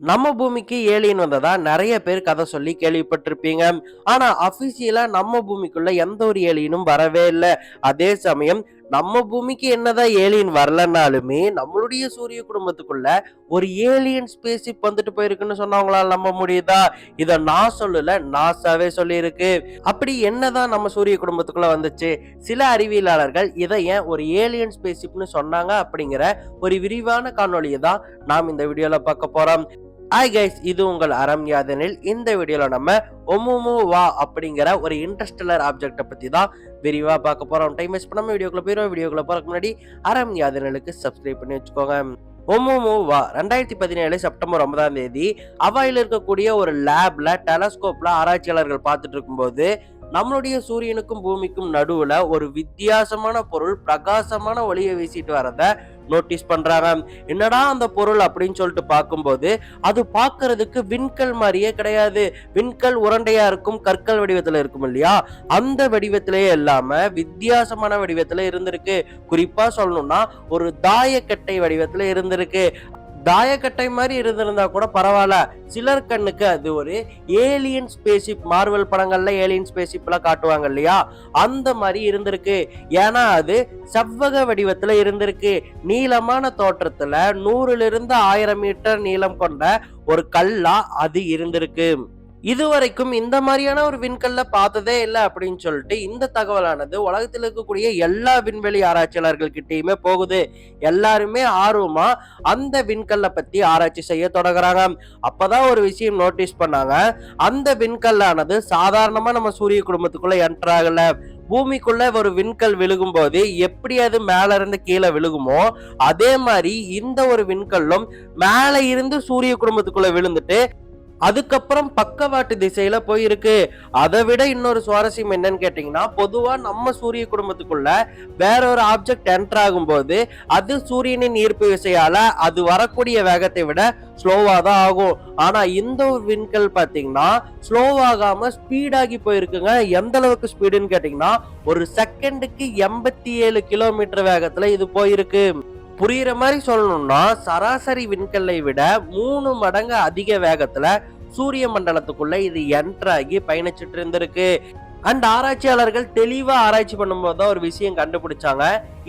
நம்ம பூமிக்கு ஏலியன் வந்ததா? நிறைய பேர் கதை சொல்லி கேள்விப்பட்டிருப்பீங்க. ஆனா அபிஷியலா நம்ம பூமிக்குள்ள எந்த ஒரு ஏலியனும் வரவே இல்லை. அதே சமயம் நம்ம பூமிக்கு என்னதான் ஏலியன் வரலனாலுமே நம்மளுடைய சூரிய குடும்பத்துக்குள்ள ஒரு ஏலியன் ஸ்பேஸ்ஷிப் வந்துட்டு போயிருக்குன்னு சொன்னவங்களால நம்ப முடியுதா? இத நான் சொல்லல நாசாவே சொல்லியிருக்கு. அப்படி என்னதான் நம்ம சூரிய குடும்பத்துக்குள்ள வந்துச்சு? சில அறிவியலாளர்கள் இதை ஏன் ஒரு ஏலியன் ஸ்பேஸ்ஷிப்னு சொன்னாங்க அப்படிங்கிற ஒரு விரிவான காணொளியை தான் நாம் இந்த வீடியோல பார்க்க போறோம். ஹாய் கைஸ் இது உங்கள் அறம் யாதனில் இந்த வீடியோவில் நம்ம ஒமுமு வா அப்படிங்கிற ஒரு இன்ட்ரெஸ்டலர் ஆப்ஜெக்ட்டை பற்றி தான் விரிவாக பார்க்க போகிறோம் டைம் வேஸ்ட் பண்ணாம வீடியோக்குள்ளே போயிடும் வீடியோக்குள்ள போகிறதுக்கு முன்னாடி அறம் யாதனலுக்கு சப்ஸ்கிரைப் பண்ணி வச்சுக்கோங்க. ஒமுமு வா ரெண்டாயிரத்தி பதினேழு செப்டம்பர் ஒன்பதாம் தேதி அவாயில் இருக்கக்கூடிய ஒரு லேப்ல டெலஸ்கோப்ல ஆராய்ச்சியாளர்கள் பார்த்துட்டு இருக்கும்போது நம்மளுடைய சூரியனுக்கும் பூமிக்கும் நடுவில் ஒரு வித்தியாசமான பொருள் பிரகாசமான ஒளியை வீசிட்டு வரதை நோட்டீஸ் பண்றாங்க என்னடா அந்த பொருள் அப்படின்னு சொல்லிட்டு பார்க்கும்போது அது பார்க்கறதுக்கு விண்கல் மாதிரியே கிடையாது. விண்கல் உரண்டையா இருக்கும் கற்கள் வடிவத்துல இருக்கும் இல்லையா? அந்த வடிவத்திலேயே இல்லாம வித்தியாசமான வடிவத்துல இருந்திருக்கு. குறிப்பா சொல்லணும்னா ஒரு தாயக்கட்டை வடிவத்துல இருந்திருக்கு. தாயக்கட்டை மாதிரி இருந்திருந்தா கூட பரவாயில்ல. சிலர் கண்ணுக்கு அது ஒரு ஏலியன் ஸ்பேஸ்ஷிப் மார்வல் படங்கள்ல ஏலியன் ஸ்பேஸ்ஷிப்லாம் காட்டுவாங்க இல்லையா? அந்த மாதிரி இருந்திருக்கு. ஏன்னா அது செவ்வக வடிவத்துல இருந்திருக்கு. நீளமான தோற்றத்துல நூறுல இருந்து ஆயிரம் மீட்டர் நீளம் கொண்ட ஒரு கல்லா அது இருந்திருக்கு. இதுவரைக்கும் இந்த மாதிரியான ஒரு விண்கல்ல பார்த்ததே இல்லை அப்படின்னு சொல்லிட்டு இந்த தகவலானது உலகத்தில் இருக்கக்கூடிய எல்லா விண்வெளி ஆராய்ச்சியாளர்கள் கிட்டேயுமே போகுது. எல்லாருமே ஆர்வமா அந்த விண்கல்லை பத்தி ஆராய்ச்சி செய்ய தொடங்குறாங்க. அப்பதான் ஒரு விஷயம் நோட்டீஸ் பண்ணாங்க. அந்த விண்கல்லானது சாதாரணமா நம்ம சூரிய குடும்பத்துக்குள்ள என்டர் ஆகல. பூமிக்குள்ள ஒரு விண்கல் விழுகும் போது எப்படி அது மேல இருந்து கீழே விழுகுமோ அதே மாதிரி இந்த ஒரு விண்கல்லும் மேல இருந்து சூரிய குடும்பத்துக்குள்ள விழுந்துட்டு அதுக்கப்புறம் பக்கவாட்டு திசையில போயிருக்கு. அதை விட இன்னொரு சுவாரஸ்யம் என்னன்னு கேட்டீங்கன்னா பொதுவா நம்ம சூரிய குடும்பத்துக்குள்ள வேற ஒரு ஆப்ஜெக்ட் என்டர் ஆகும்போது அது சூரியனின் ஈர்ப்பு விசையால அது வரக்கூடிய வேகத்தை விட ஸ்லோவா தான் ஆகும். ஆனா இந்த ஒரு விண்கல் பாத்தீங்கன்னா ஸ்லோவாகாம ஸ்பீடாகி போயிருக்குங்க. எந்த அளவுக்கு ஸ்பீடுன்னு கேட்டீங்கன்னா ஒரு செகண்டுக்கு எண்பத்தி ஏழு கிலோமீட்டர் வேகத்துல இது போயிருக்கு. புரியுற மாதிரி சொல்லணும்னா சராசரி விண்கல்லை விட மூணு மடங்கு அதிக வேகத்துல சூரிய மண்டலத்துக்குள்ள இது என்டர் ஆகி பயணிச்சுட்டு இருந்திருக்கு. அண்ட் ஆராய்ச்சியாளர்கள் தெளிவாக ஆராய்ச்சி பண்ணும்போது தான் ஒரு விஷயம் கண்டுபிடிச்சாங்க.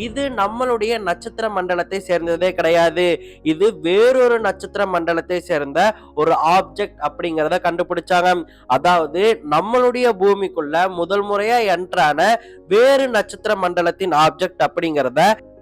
இது நம்மளுடைய நட்சத்திர மண்டலத்தை சேர்ந்ததே கிடையாது. இது வேறொரு நட்சத்திர மண்டலத்தை சேர்ந்த ஒரு ஆப்ஜெக்ட் அப்படிங்கிறத கண்டுபிடிச்சாங்க. அதாவது நம்மளுடைய பூமிக்குள்ள முதல் முறையாக என்ட்ரான வேறு நட்சத்திர மண்டலத்தின் ஆப்ஜெக்ட் அப்படிங்கிறத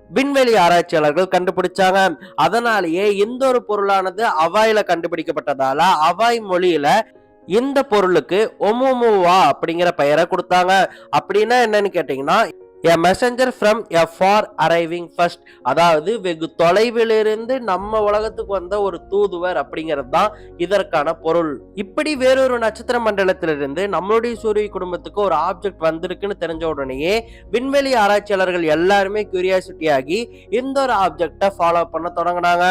விண்வெளி ஆராய்ச்சியாளர்கள் கண்டுபிடிச்சாங்க. அதனாலேயே இந்த ஒரு பொருளானது அவாயில கண்டுபிடிக்கப்பட்டதால அவாய் மொழியில இந்த பொருளுக்கு ஒமுமுவா அப்படிங்கிற பெயரை கொடுத்தாங்க. அப்படின்னா என்னன்னு கேட்டீங்கன்னா a messenger from a far arriving first அதாவது வெகு தொலைவிலிருந்து நம்ம உலகத்துக்கு வந்த ஒரு தூதுவர் அப்படிங்கிறது தான் இதற்கான பொருள். இப்படி வேறொரு நட்சத்திர மண்டலத்திலிருந்து நம்மளுடைய சூரிய குடும்பத்துக்கு ஒரு ஆப்ஜெக்ட் வந்திருக்குன்னு தெரிஞ்ச உடனேயே விண்வெளி ஆராய்ச்சியாளர்கள் எல்லாருமே கியூரியாசிட்டி ஆகி இந்த ஒரு ஆப்ஜெக்டை ஃபாலோ பண்ண தொடங்கினாங்க.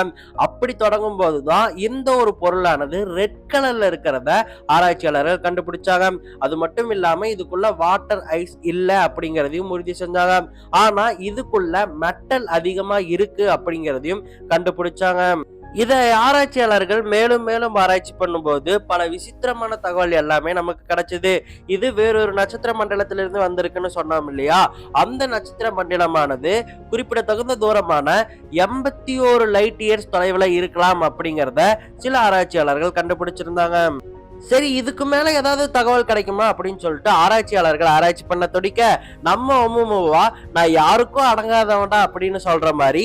அப்படி தொடங்கும் போது தான் இந்த ஒரு பொருளானது ரெட் கலர்ல இருக்கிறத ஆராய்ச்சியாளர்கள் கண்டுபிடிச்சாங்க. அது மட்டும் இல்லாம இதுக்குள்ள வாட்டர் ஐஸ் இல்லை அப்படிங்கிறதையும் உறுதி செஞ்சாங்க ஆனா இதுக்குள்ள மெட்டல் அதிகமா இருக்கு அப்படிங்கறதையும் கண்டுபிடிச்சாங்க. இதை ஆராய்ச்சியாளர்கள் மேலும் மேலும் ஆராய்ச்சி பண்ணும்போது பல விசித்திரமான தகவல் எல்லாமே நமக்கு கிடைச்சது. இது வேறொரு நட்சத்திர மண்டலத்திலிருந்து வந்திருக்குன்னு சொன்னோம் இல்லையா? அந்த நட்சத்திர மண்டலமானது குறிப்பிடத்தகுந்த தூரமான எண்பத்தி ஓரு லைட் இயர்ஸ் தொலைவில் இருக்கலாம் அப்படிங்கிறத சில ஆராய்ச்சியாளர்கள் கண்டுபிடிச்சிருந்தாங்க. சரி இதுக்கு மேல ஏதாவது தகவல் கிடைக்குமா அப்படின்னு சொல்லிட்டு ஆராய்ச்சியாளர்கள் ஆராய்ச்சி பண்ண துடிக்க நம்ம ஒமுமுவா நான் யாருக்கும் அடங்காதவன்டா அப்படின்னு சொல்ற மாதிரி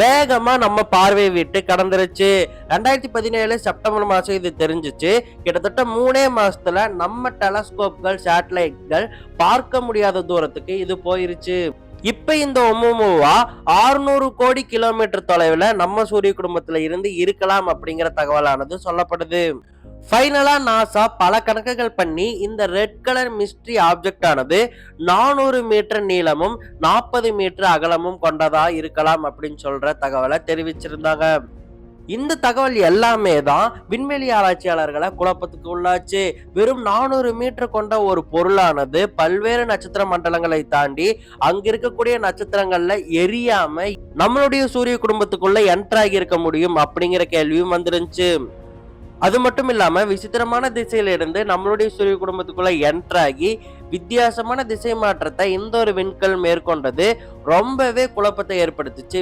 வேகமா நம்ம பார்வை விட்டு கடந்துருச்சு. ரெண்டாயிரத்தி பதினேழு செப்டம்பர் மாசம் இது தெரிஞ்சிச்சு. கிட்டத்தட்ட மூணே மாசத்துல நம்ம டெலஸ்கோப்கள் சேட்டலைட்கள் பார்க்க முடியாத தூரத்துக்கு இது போயிருச்சு. இப்போ இந்த ஒமுமுவா 600 கோடி கிலோமீட்டர் தொலைவில் நம்ம சூரிய குடும்பத்தில் இருந்து இருக்கலாம் அப்படிங்கிற தகவலானது சொல்லப்படுது. ஃபைனலாக நாசா பல கணக்குகள் பண்ணி இந்த ரெட் கலர் மிஸ்ட்ரி ஆப்ஜெக்ட் ஆனது நானூறு மீட்டர் நீளமும் நாற்பது மீட்டர் அகலமும் கொண்டதாக இருக்கலாம் அப்படின்னு சொல்கிற தகவலை தெரிவிச்சிருந்தாங்க. இந்த தகவல் எல்லாமே தான் விண்வெளி ஆராய்ச்சியாளர்களை குழப்பத்துக்கு உள்ளாச்சு. வெறும் நானூறு மீட்டர் கொண்ட ஒரு பொருளானது பல்வேறு நட்சத்திர மண்டலங்களை தாண்டி அங்க இருக்கக்கூடிய நட்சத்திரங்கள்ல எரியாம நம்மளுடைய சூரிய குடும்பத்துக்குள்ள என்டர் ஆகி இருக்க முடியும் அப்படிங்கிற கேள்வியும் வந்துருந்துச்சு. அது மட்டும் இல்லாம விசித்திரமான திசையில இருந்து நம்மளுடைய சூரிய குடும்பத்துக்குள்ள என்ட்ராகி வித்தியாசமான திசை மாற்றத்தை இந்த ஒரு விண்கல் மேற்கொண்டது ரொம்பவே குழப்பத்தை ஏற்படுத்துச்சு.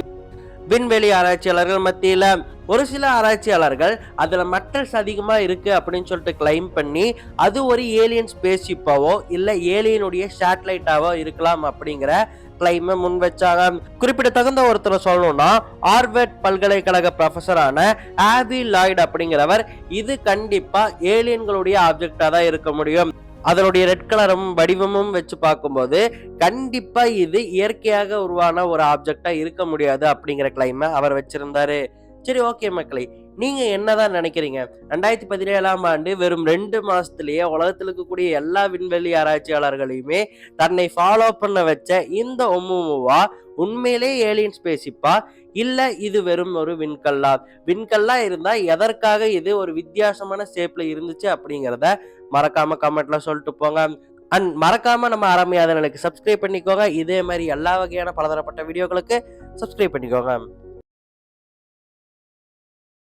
விண்வெளி ஆராய்ச்சியாளர்கள் மத்தியில் ஒரு சில ஆராய்ச்சியாளர்கள் அதில் மெட்டல்ஸ் அதிகமாக இருக்குது அப்படின்னு சொல்லிட்டு கிளைம் பண்ணி அது ஒரு ஏலியன் ஸ்பேஸ்ஷிப்பாவோ இல்லை ஏலியனுடைய சேட்டலைட்டாவோ இருக்கலாம் அப்படிங்கிற கிளைமை முன் வச்சாங்க. குறிப்பிடத்தகுந்த ஒருத்தரை சொல்லணும்னா ஆர்வர்ட் பல்கலைக்கழக ப்ரொஃபஸரான ஆபி லாய்டு அப்படிங்கிறவர் இது கண்டிப்பாக ஏலியன்களுடைய ஆப்ஜெக்டாக தான் இருக்க முடியும். அதனுடைய ரெட் கலரும் வடிவமும் வச்சு பார்க்கும்போது கண்டிப்பா இது இயற்கையாக உருவான ஒரு ஆப்ஜெக்டா இருக்க முடியாது அப்படிங்கிற கிளைமை அவர் வச்சிருந்தாரு. சரி ஓகே மக்களை. நீங்க என்னதான் நினைக்கிறீங்க? ரெண்டாயிரத்தி பதினேழாம் ஆண்டு வெறும் ரெண்டு மாசத்திலேயே உலகத்தில் இருக்கக்கூடிய எல்லா விண்வெளி ஆராய்ச்சியாளர்களையுமே தன்னை ஃபாலோ பண்ண வச்ச இந்த ஒம்முவா உண்மையிலே ஏலியன் ஸ்பேசிப்பா இல்ல இது வெறும் ஒரு விண்கல்லா? விண்கல்லா இருந்தா எதற்காக இது ஒரு வித்தியாசமான ஷேப்ல இருந்துச்சு அப்படிங்கிறத மறக்காம கமெண்ட்லாம் சொல்லிட்டு போங்க. அண்ட் மறக்காம நம்ம அறமையாதனுக்கு சப்ஸ்கிரைப் பண்ணிக்கோங்க. இதே மாதிரி எல்லா வகையான பலதரப்பட்ட வீடியோக்களுக்கு சப்ஸ்கிரைப் பண்ணிக்கோங்க.